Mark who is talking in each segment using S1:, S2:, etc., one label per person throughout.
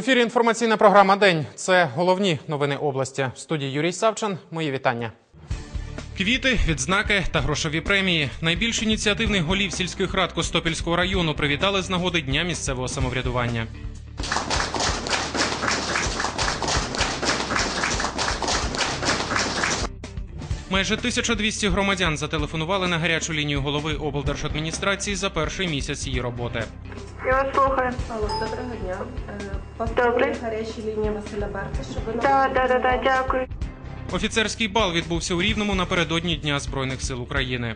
S1: В ефірі інформаційна програма День. Це головні новини області. В студії Юрій Савчин. Мої вітання. Квіти, відзнаки та грошові премії. Найбільш ініціативних голів сільських рад Костопільського району привітали з нагоди Дня місцевого самоврядування. Майже 1200 громадян зателефонували на гарячу лінію голови облдержадміністрації за перший місяць її роботи.
S2: Я вас слухаю.
S3: Алло, доброго дня. Е, гарячі лінії Василя Берта, щоб
S2: Так, так, так, так, дякую.
S1: Офіцерський бал відбувся у Рівному напередодні Дня Збройних сил України.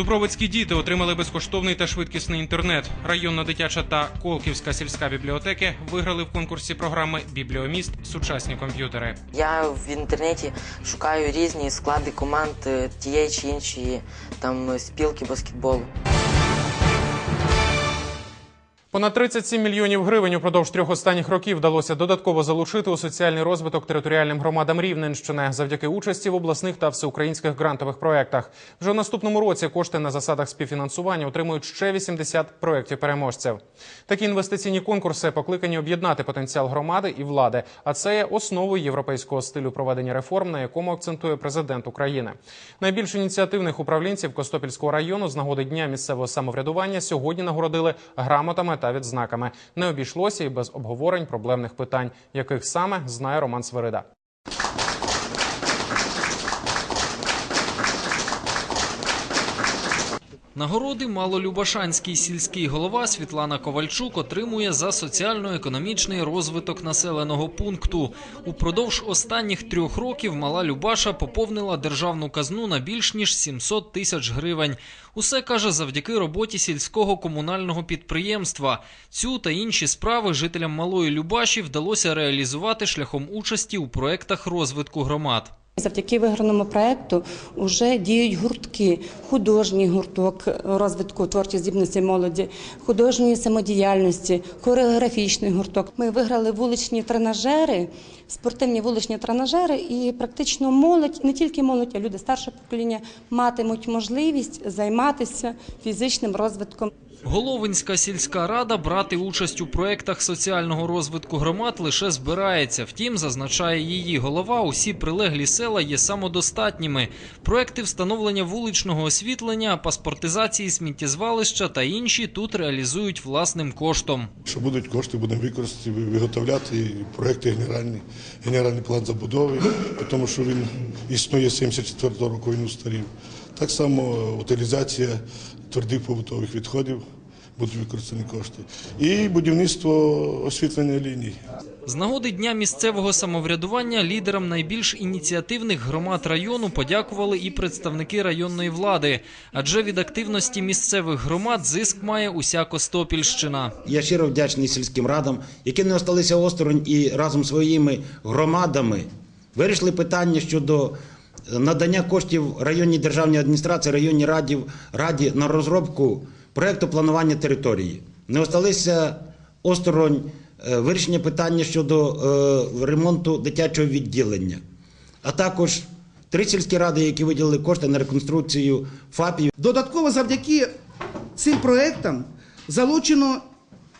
S1: Дубровицькі діти отримали безкоштовний та швидкісний інтернет. Районна дитяча та Колківська сільська бібліотеки виграли в конкурсі програми Бібліоміст сучасні комп'ютери.
S4: Я в інтернеті шукаю різні склади команд е, тієї чи іншої там е, спілки баскетболу.
S1: Понад 37 мільйонів гривень упродовж трьох останніх років вдалося додатково залучити у соціальний розвиток територіальним громадам Рівненщини завдяки участі в обласних та всеукраїнських грантових проєктах. Вже в наступному році кошти на засадах співфінансування отримують ще 80 проєктів переможців. Такі інвестиційні конкурси покликані об'єднати потенціал громади і влади. А це є основою європейського стилю проведення реформ, на якому акцентує президент України. Найбільш ініціативних управлінців Костопільського району з нагоди дня місцевого самоврядування сьогодні нагородили грамотами та відзнаками. Не обійшлося і без обговорень проблемних питань, яких саме знає Роман Свирида.
S5: Нагороди Малолюбашанський сільський голова Світлана Ковальчук отримує за соціально-економічний розвиток населеного пункту. Упродовж останніх трьох років Мала Любаша поповнила державну казну на більш ніж 700 тисяч гривень. Усе каже завдяки роботі сільського комунального підприємства. Цю та інші справи жителям Малої Любаші вдалося реалізувати шляхом участі у проектах розвитку громад.
S6: Завдяки виграному проекту вже діють гуртки, художній гурток розвитку творчих здібностей молоді, художньої самодіяльності, хореографічний гурток. Ми виграли вуличні тренажери, спортивні вуличні тренажери, і практично молодь, не тільки молодь, а люди старшого покоління матимуть можливість займатися фізичним розвитком.
S5: Головинська сільська рада брати участь у проєктах соціального розвитку громад лише збирається. Втім, зазначає її голова, усі прилеглі села є самодостатніми. Проекти встановлення вуличного освітлення, паспортизації сміттєзвалища та інші тут реалізують власним коштом.
S7: Що будуть кошти, будемо використати, виготовляти проекти генеральний, генеральний план забудови, тому що він існує з 74-го року, він устарів. Так само утилізація твердих побутових відходів будуть використані кошти. І будівництво освітлення ліній.
S5: З нагоди дня місцевого самоврядування лідерам найбільш ініціативних громад району подякували і представники районної влади, адже від активності місцевих громад зиск має уся Костопільщина.
S8: Я щиро вдячний сільським радам, які не осталися осторонь і разом своїми громадами вирішили питання щодо надання коштів районній державній адміністрації, районній раді, раді на розробку проекту планування території. Не осталися осторонь е, вирішення питання щодо е, ремонту дитячого відділення, а також три сільські ради, які виділили кошти на реконструкцію ФАПів
S9: Додатково завдяки цим проектам залучено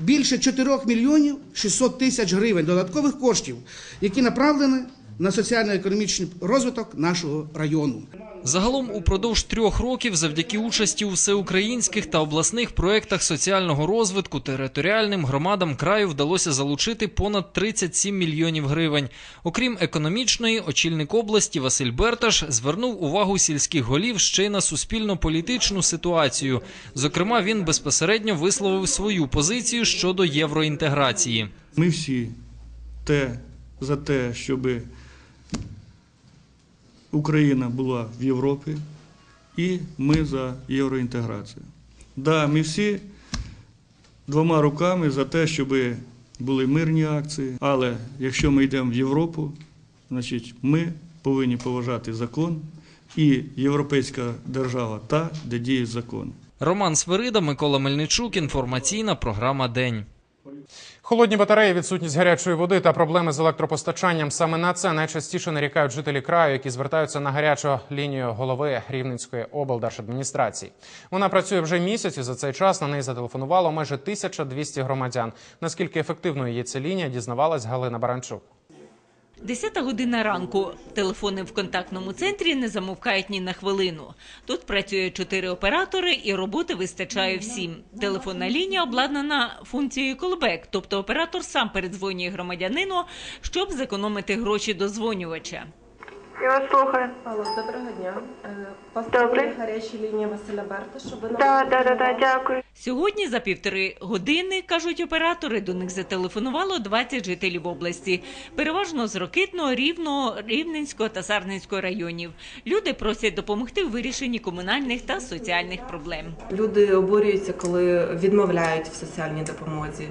S9: більше 4 мільйонів 600 тисяч гривень додаткових коштів, які направлені на соціально-економічний розвиток нашого району.
S5: Загалом упродовж трьох років, завдяки участі у всеукраїнських та обласних проєктах соціального розвитку територіальним громадам краю вдалося залучити понад 37 мільйонів гривень. Окрім економічної, очільник області Василь Берташ звернув увагу сільських голів ще й на суспільно-політичну ситуацію. Зокрема, він безпосередньо висловив свою позицію щодо євроінтеграції.
S10: Ми всі те за те, щоб Україна була в Європі, і ми за євроінтеграцію. Да, ми всі двома руками за те, щоб були мирні акції, але якщо ми йдемо в Європу, значить ми повинні поважати закон, і європейська держава та, де діють закони.
S5: Роман Свирида, Микола Мельничук. Інформаційна програма День.
S1: Холодні батареї, відсутність гарячої води та проблеми з електропостачанням. Саме на це найчастіше нарікають жителі краю, які звертаються на гарячу лінію голови Рівненської облдержадміністрації. Вона працює вже місяць і за цей час на неї зателефонувало майже 1200 громадян. Наскільки ефективною є ця лінія, дізнавалась Галина Баранчук.
S11: Десята година ранку. Телефони в контактному центрі не замовкають ні на хвилину. Тут працює чотири оператори, і роботи вистачає всім. Телефонна лінія обладнана функцією колбек, тобто оператор сам передзвонює громадянину, щоб зекономити гроші дозвонювача.
S2: Я вас слухаю.
S3: Алло, доброго дня. Е, турбує гаряча лінія Василя. Ви нам
S2: Да, да, да, да, дякую.
S11: Сьогодні за півтори години, кажуть оператори, до них зателефонувало 20 жителів області, переважно з Рокитного, Рівного, Рівненського та Сарненського районів. Люди просять допомогти у вирішенні комунальних та соціальних проблем.
S3: Люди обурюються, коли відмовляють в соціальній допомозі,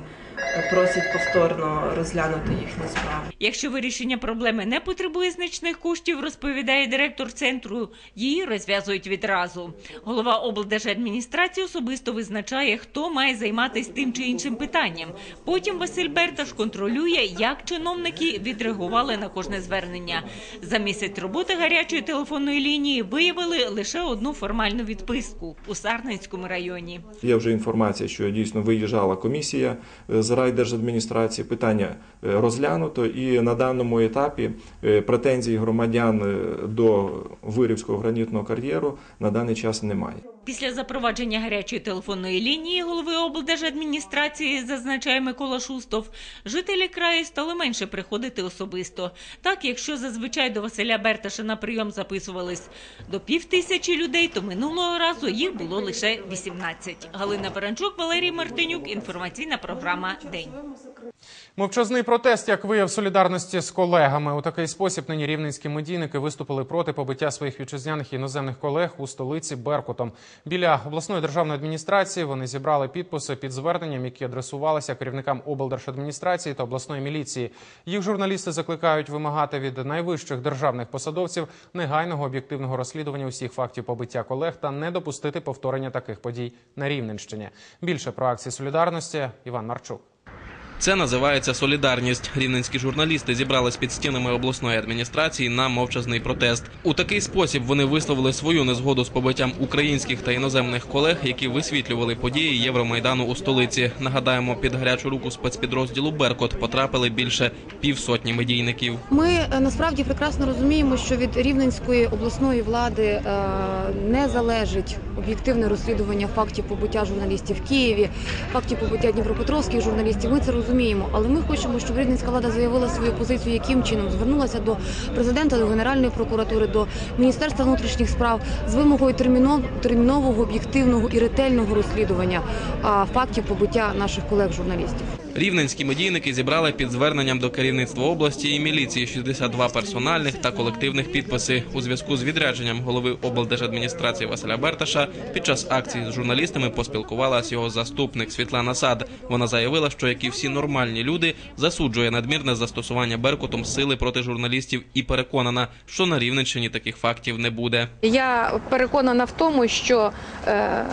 S3: просять повторно розглянути їхні справи.
S11: Якщо вирішення проблеми не потребує значних коштів, розповідає директор центру, її розв'язують відразу. Голова облдержадміністрації особисто визначає, хто має займатися тим чи іншим питанням. Потім Василь Берташ контролює, як чиновники відреагували на кожне звернення. За місяць роботи гарячої телефонної лінії виявили лише одну формальну відписку у Сарненському районі.
S12: Є вже інформація, що дійсно виїжджала комісія е, з райдержадміністрації. Питання е, розглянуто, і на даному етапі е, претензій громадян е, до Вирівського гранітного кар'єру на даний час немає.
S11: Після запровадження гарячої телефонної лінії голови облдержадміністрації, зазначає Микола Шустов, жителі краю стали менше приходити особисто. Так, якщо зазвичай до Василя Берташа на прийом записувались до півтисячі людей, то минулого разу їх було лише 18. Галина Баранчук, Валерій Мартинюк. Інформаційна програма День.
S1: Мовчазний протест, як вияв солідарності з колегами. У такий спосіб нині рівненські медійники виступили проти побиття своїх вітчизняних і іноземних колег у столиці Беркутом. Біля обласної державної адміністрації вони зібрали підписи під зверненням, які адресувалися керівникам облдержадміністрації та обласної міліції. Їх журналісти закликають вимагати від найвищих державних посадовців негайного об'єктивного розслідування усіх фактів побиття колег та не допустити повторення таких подій на Рівненщині. Більше про акції солідарності Іван Марчук.
S13: Це називається солідарність. Рівненські журналісти зібрались під стінами обласної адміністрації на мовчазний протест. У такий спосіб вони висловили свою незгоду з побиттям українських та іноземних колег, які висвітлювали події Євромайдану у столиці. Нагадаємо, під гарячу руку спецпідрозділу Беркот потрапили більше півсотні медійників.
S14: Ми е, насправді прекрасно розуміємо, що від рівненської обласної влади е, не залежить об'єктивне розслідування фактів побиття журналістів в Києві, фактів побиття дніпропетровських журналістів. Ми це розуміємо, але ми хочемо, щоб рівненська влада заявила свою позицію, яким чином звернулася до президента, до Генеральної прокуратури, до Міністерства внутрішніх справ з вимогою терміно- термінового, об'єктивного і ретельного розслідування фактів побиття наших колег-журналістів.
S13: Рівненські медійники зібрали під зверненням до керівництва області і міліції 62 персональних та колективних підписи у зв'язку з відрядженням голови облдержадміністрації Василя Берташа. Під час акції з журналістами поспілкувалася його заступник Світлана Сад. Вона заявила, що як і всі нормальні люди, засуджує надмірне застосування Беркутом сили проти журналістів і переконана, що на Рівненщині таких фактів не буде.
S15: Я переконана в тому, що е,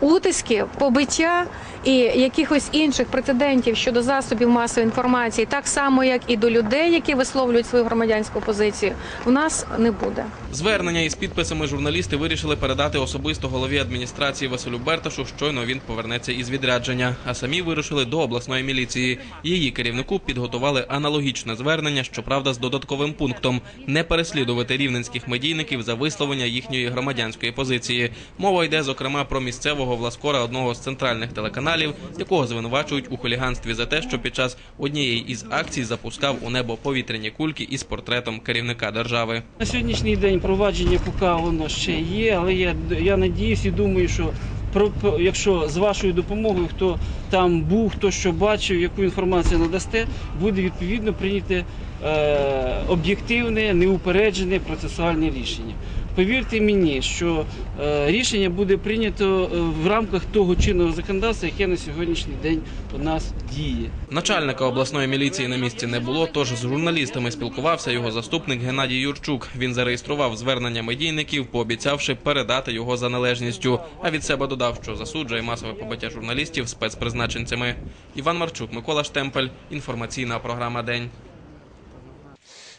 S15: утиски, побиття і якихось інших прецедентів щодо засобів масової інформації, так само як і до людей, які висловлюють свою громадянську позицію, у нас не буде.
S13: Звернення із підписами журналісти вирішили передати особисто голові адміністрації Василю Берташу. Щойно він повернеться із відрядження. А самі вирушили до обласної міліції. Її керівнику підготували аналогічне звернення, щоправда, з додатковим пунктом не переслідувати рівненських медійників за висловлення їхньої громадянської позиції. Мова йде зокрема про місцевого власкора одного з центральних телеканалів, якого звинувачують у хуліганстві за те, що під час однієї із акцій запускав у небо повітряні кульки із портретом керівника держави.
S16: На сьогоднішній день провадження поки воно ще є, але я, я надіюсь і думаю, що про, якщо з вашою допомогою, хто там був, хто що бачив, яку інформацію надасте, буде відповідно прийняте е, об'єктивне, неупереджене процесуальне рішення. Повірте мені, що е, рішення буде прийнято е, в рамках того чинного законодавства, яке на сьогоднішній день у нас діє.
S13: Начальника обласної міліції на місці не було, тож з журналістами спілкувався його заступник Геннадій Юрчук. Він зареєстрував звернення медійників, пообіцявши передати його за належністю. А від себе додав, що засуджує масове побиття журналістів спецпризначенцями. Іван Марчук, Микола Штемпель. Інформаційна програма День.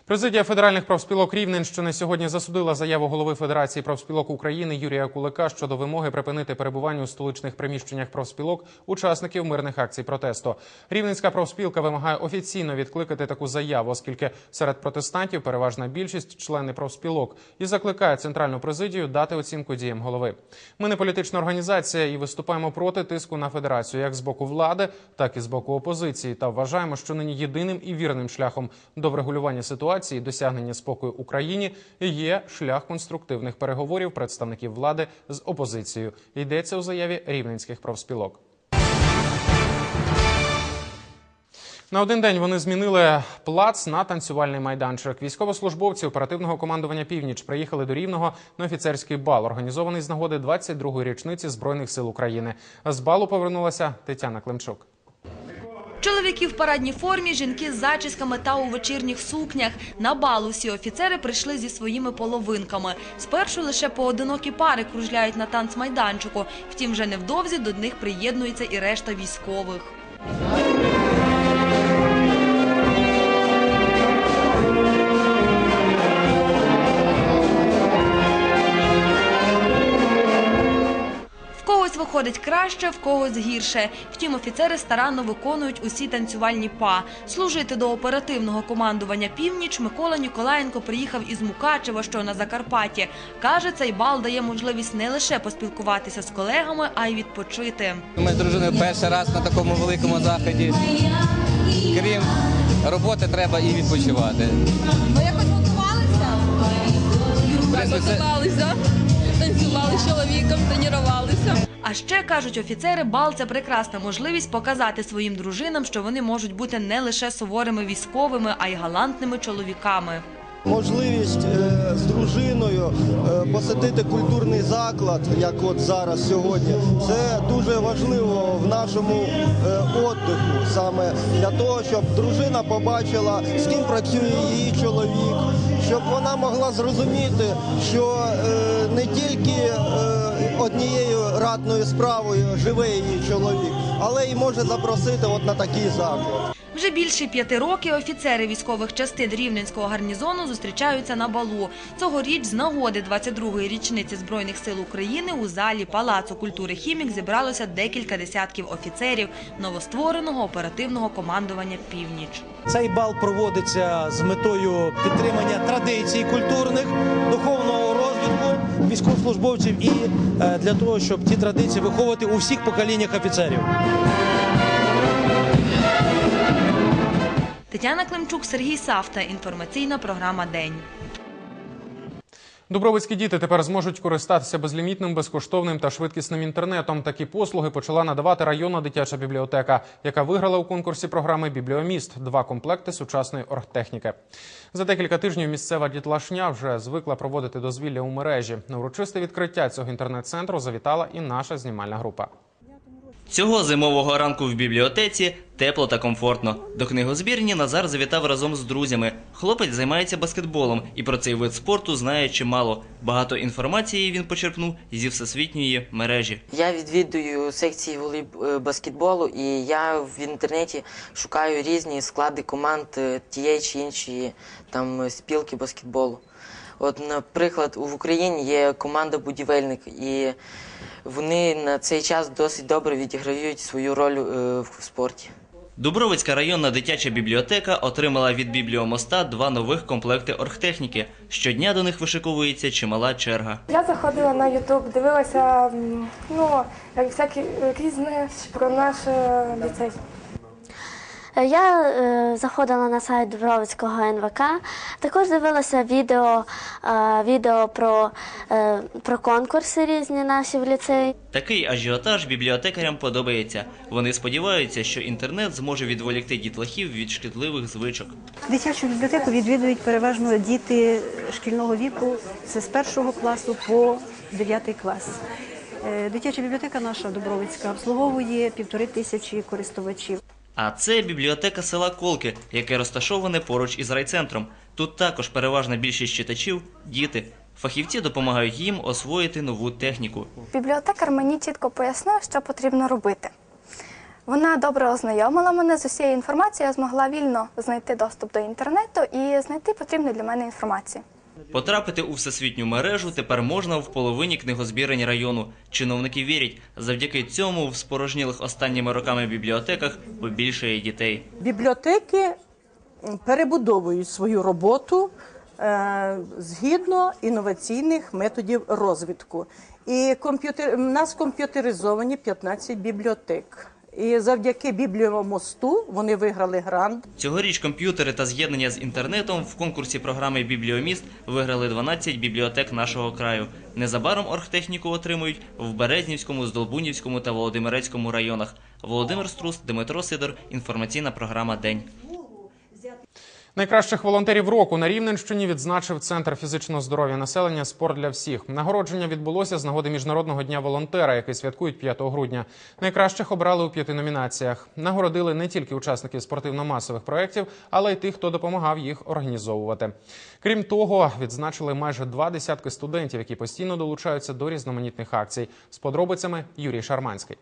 S1: Президія федеральних профспілок Рівненщини сьогодні засудила заяву голови Федерації профспілок України Юрія Кулика щодо вимоги припинити перебування у столичних приміщеннях профспілок учасників мирних акцій протесту. Рівненська профспілка вимагає офіційно відкликати таку заяву, оскільки серед протестантів переважна більшість члени профспілок і закликає центральну президію дати оцінку діям голови. Ми не політична організація і виступаємо проти тиску на федерацію як з боку влади, так і з боку опозиції. Та вважаємо, що нині єдиним і вірним шляхом до врегулювання ситуації і досягнення спокою Україні є шлях конструктивних переговорів представників влади з опозицією. Йдеться у заяві рівненських профспілок. На один день вони змінили плац на танцювальний майданчик. Військовослужбовці оперативного командування Північ приїхали до Рівного на офіцерський бал, організований з нагоди 22-ї річниці збройних сил України. З балу повернулася Тетяна Климчук.
S17: Чоловіки в парадній формі, жінки з зачісками та у вечірніх сукнях. На бал усі офіцери прийшли зі своїми половинками. Спершу лише поодинокі пари кружляють на танцмайданчику. Втім, вже невдовзі до них приєднується і решта військових. Виходить краще, в когось гірше. Втім, офіцери старанно виконують усі танцювальні па. Служити до оперативного командування північ Микола Ніколаєнко приїхав із Мукачева, що на Закарпатті. Каже, цей бал дає можливість не лише поспілкуватися з колегами, а й відпочити.
S18: Ми з дружиною перший раз на такому великому заході. Крім роботи, треба і відпочивати.
S19: Ви якось готувалися? Готувалися, танцювали з чоловіком, тренувалися.
S17: А ще кажуть офіцери, бал це прекрасна можливість показати своїм дружинам, що вони можуть бути не лише суворими військовими, а й галантними чоловіками.
S20: Можливість е, з дружиною е, посетити культурний заклад, як от зараз сьогодні, це дуже важливо в нашому е, отдиху, саме для того, щоб дружина побачила, з ким працює її чоловік, щоб вона могла зрозуміти, що не тільки однією ратною справою живе її чоловік, але й може запросити от на такий заклад.
S17: Вже більше п'яти років офіцери військових частин Рівненського гарнізону зустрічаються на балу. Цьогоріч з нагоди 22-ї річниці Збройних сил України у залі Палацу культури «Хімік» зібралося декілька десятків офіцерів новоствореного оперативного командування «Північ».
S21: Цей бал проводиться з метою підтримання традицій культурних, духовного розвитку військовослужбовців і е, для того, щоб ті традиції виховувати у всіх поколіннях офіцерів.
S17: Тетяна Климчук, Сергій Савта. Інформаційна програма «День».
S1: Дубровицькі діти тепер зможуть користатися безлімітним, безкоштовним та швидкісним інтернетом. Такі послуги почала надавати районна дитяча бібліотека, яка виграла у конкурсі програми Бібліоміст два комплекти сучасної оргтехніки. За декілька тижнів місцева дітлашня вже звикла проводити дозвілля у мережі. На урочисте відкриття цього інтернет-центру завітала і наша знімальна група.
S22: Цього зимового ранку в бібліотеці тепло та комфортно. До книгозбірні Назар завітав разом з друзями. Хлопець займається баскетболом і про цей вид спорту знає чимало. Багато інформації він почерпнув зі всесвітньої мережі.
S4: Я відвідую секції е, баскетболу, і я в інтернеті шукаю різні склади команд е, тієї чи іншої там е, спілки баскетболу. От, наприклад, в Україні є команда будівельник, і вони на цей час досить добре відіграють свою роль в спорті.
S22: Дубровицька районна дитяча бібліотека отримала від бібліомоста два нових комплекти оргтехніки. Щодня до них вишиковується чимала черга.
S23: Я заходила на Ютуб, дивилася ну, всякі різне про наш е, ліцей.
S24: Я е, заходила на сайт Дубровицького НВК, також дивилася відео, е, відео про, е, про конкурси різні наші в ліцеї.
S22: Такий ажіотаж бібліотекарям подобається. Вони сподіваються, що інтернет зможе відволікти дітлахів від шкідливих звичок.
S25: Дитячу бібліотеку відвідують переважно діти шкільного віку, це з першого класу по дев'ятий клас. Е, Дитяча бібліотека наша Дубровицька обслуговує півтори тисячі користувачів.
S22: А це бібліотека села Колки, яке розташоване поруч із райцентром. Тут також переважна більшість читачів діти. Фахівці допомагають їм освоїти нову техніку.
S23: Бібліотекар мені чітко пояснив, що потрібно робити. Вона добре ознайомила мене з усією інформацією, я змогла вільно знайти доступ до інтернету і знайти потрібну для мене інформацію.
S22: Потрапити у всесвітню мережу тепер можна в половині книгозбірень району. Чиновники вірять, завдяки цьому в спорожнілих останніми роками бібліотеках побільшає дітей.
S26: Бібліотеки перебудовують свою роботу е, згідно інноваційних методів розвитку. І комп'ютер... нас комп'ютеризовані 15 бібліотек. І завдяки бібліомосту вони виграли грант.
S22: Цьогоріч комп'ютери та з'єднання з інтернетом в конкурсі програми Бібліоміст виграли 12 бібліотек нашого краю. Незабаром оргтехніку отримують в Березнівському, Здолбунівському та Володимирецькому районах. Володимир Струс, Дмитро Сидор. Інформаційна програма День.
S1: Найкращих волонтерів року на Рівненщині відзначив Центр фізичного здоров'я населення Спорт для всіх. Нагородження відбулося з нагоди Міжнародного дня волонтера, який святкують 5 грудня. Найкращих обрали у п'яти номінаціях. Нагородили не тільки учасників спортивно-масових проєктів, але й тих, хто допомагав їх організовувати. Крім того, відзначили майже два десятки студентів, які постійно долучаються до різноманітних акцій. З подробицями Юрій Шарманський.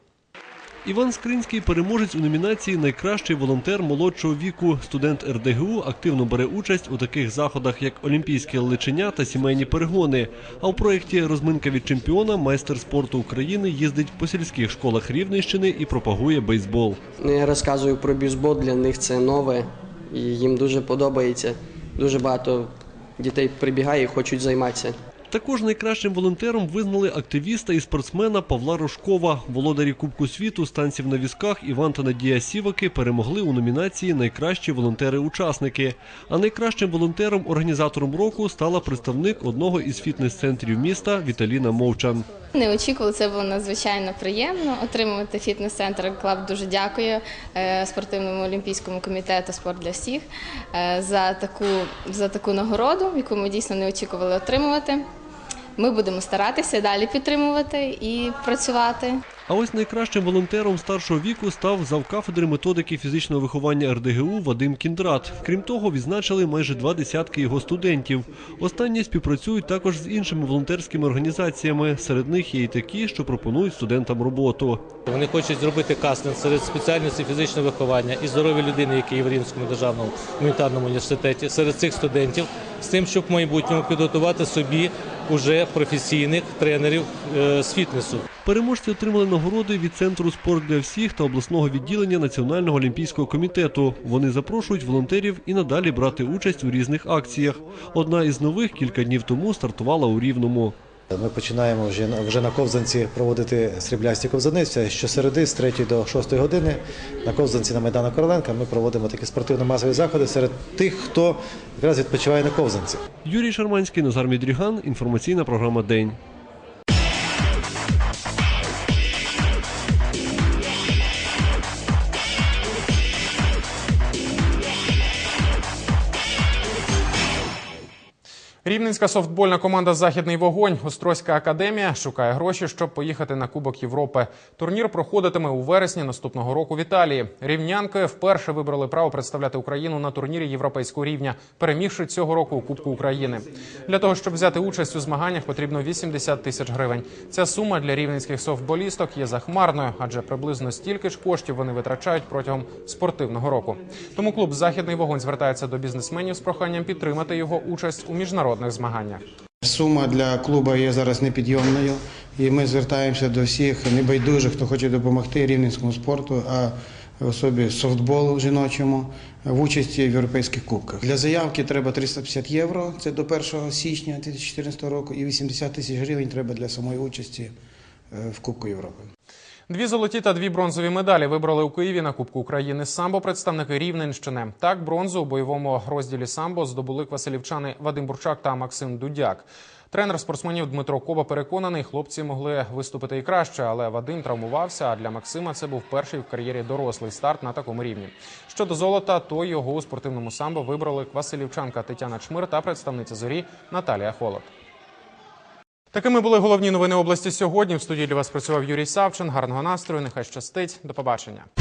S27: Іван Скринський переможець у номінації Найкращий волонтер молодшого віку. Студент РДГУ активно бере участь у таких заходах, як Олімпійське личення та сімейні перегони. А в проєкті Розминка від чемпіона майстер спорту України їздить по сільських школах Рівненщини і пропагує бейсбол.
S28: Ну, Я розказую про бейсбол, для них це нове, і їм дуже подобається. Дуже багато дітей прибігає і хочуть займатися.
S27: Також найкращим волонтером визнали активіста і спортсмена Павла Рожкова. Володарі Кубку світу станців на візках Іван та Надія Сіваки перемогли у номінації Найкращі волонтери-учасники. А найкращим волонтером-організатором року стала представник одного із фітнес-центрів міста Віталіна Мовчан.
S29: Не очікували, це було надзвичайно приємно отримувати фітнес-центр Клаб. Дуже дякую е, спортивному олімпійському комітету Спорт для всіх е, за таку за таку нагороду, яку ми дійсно не очікували отримувати. Ми будемо старатися далі підтримувати і працювати.
S27: А ось найкращим волонтером старшого віку став завкафедри методики фізичного виховання РДГУ Вадим Кіндрат. Крім того, відзначили майже два десятки його студентів. Останні співпрацюють також з іншими волонтерськими організаціями. Серед них є й такі, що пропонують студентам роботу.
S30: Вони хочуть зробити кастинг серед спеціальностей фізичного виховання і здоров'я людини, які є в Рівненському державному гуманітарному університеті, серед цих студентів, з тим, щоб в майбутньому підготувати собі уже професійних тренерів е, з фітнесу.
S27: Переможці отримали нагороди від центру спорт для всіх та обласного відділення Національного олімпійського комітету. Вони запрошують волонтерів і надалі брати участь у різних акціях. Одна із нових кілька днів тому стартувала у Рівному.
S31: Ми починаємо вже, вже на ковзанці проводити сріблясті ковзаниця. Щосереди з 3 до 6 години. На ковзанці на Майдану Короленка ми проводимо такі спортивно-масові заходи серед тих, хто якраз відпочиває на ковзанці.
S27: Юрій Шарманський, Назар Мідріган. Інформаційна програма День.
S1: Рівненська софтбольна команда Західний вогонь Острозька академія шукає гроші, щоб поїхати на Кубок Європи. Турнір проходитиме у вересні наступного року в Італії. Рівнянки вперше вибрали право представляти Україну на турнірі європейського рівня, перемігши цього року у Кубку України. Для того щоб взяти участь у змаганнях, потрібно 80 тисяч гривень. Ця сума для рівненських софтболісток є захмарною, адже приблизно стільки ж коштів вони витрачають протягом спортивного року. Тому клуб Західний вогонь звертається до бізнесменів з проханням підтримати його участь у міжнародних змаганнях.
S32: Сума для клубу є зараз непідйомною, і ми звертаємося до всіх небайдужих, хто хоче допомогти рівненському спорту, а в особі софтболу жіночому в участі в європейських кубках. Для заявки треба 350 євро, це до 1 січня 2014 року, і 80 тисяч гривень треба для самої участі е, в Кубку Європи.
S1: Дві золоті та дві бронзові медалі вибрали у Києві на Кубку України самбо представники Рівненщини. Так, бронзу у бойовому розділі самбо здобули квасилівчани Вадим Бурчак та Максим Дудяк. Тренер спортсменів Дмитро Коба переконаний, хлопці могли виступити і краще, але Вадим травмувався. А для Максима це був перший в кар'єрі дорослий старт на такому рівні. Щодо золота, то його у спортивному самбо вибрали квасилівчанка Тетяна Чмир та представниця зорі Наталія Холод. Такими були головні новини області сьогодні. В студії для вас працював Юрій Савчин. Гарного настрою. Нехай щастить. До побачення.